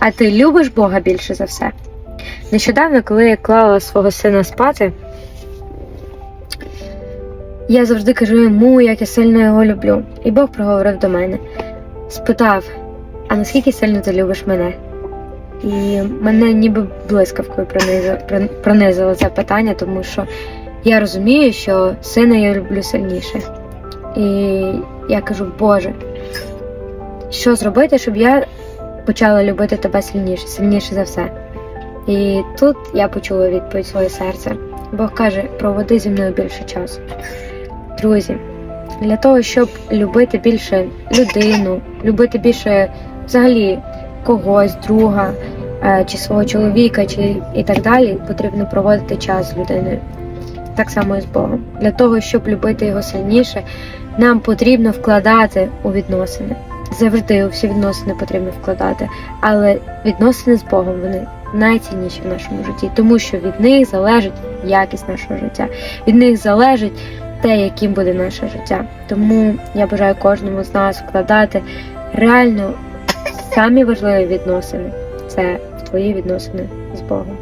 А ти любиш Бога більше за все? Нещодавно, коли я клала свого сина спати, я завжди кажу йому, як я сильно його люблю. І Бог проговорив до мене, спитав: а наскільки сильно ти любиш мене? І мене ніби блискавкою пронизило, пронизило це питання, тому що я розумію, що сина я люблю сильніше. І я кажу, Боже, що зробити, щоб я почала любити тебе сильніше, сильніше за все. І тут я почула відповідь своє серце. Бог каже, проводи зі мною більше часу. Друзі, для того, щоб любити більше людину, любити більше взагалі когось, друга, е, чи свого чоловіка, чи і так далі, потрібно проводити час з людиною. Так само і з Богом. Для того, щоб любити його сильніше, нам потрібно вкладати у відносини. Завжди у всі відносини потрібно вкладати, але відносини з Богом вони найцінніші в нашому житті, тому що від них залежить якість нашого життя, від них залежить те, яким буде наше життя. Тому я бажаю кожному з нас вкладати реально самі важливі відносини це твої відносини з Богом.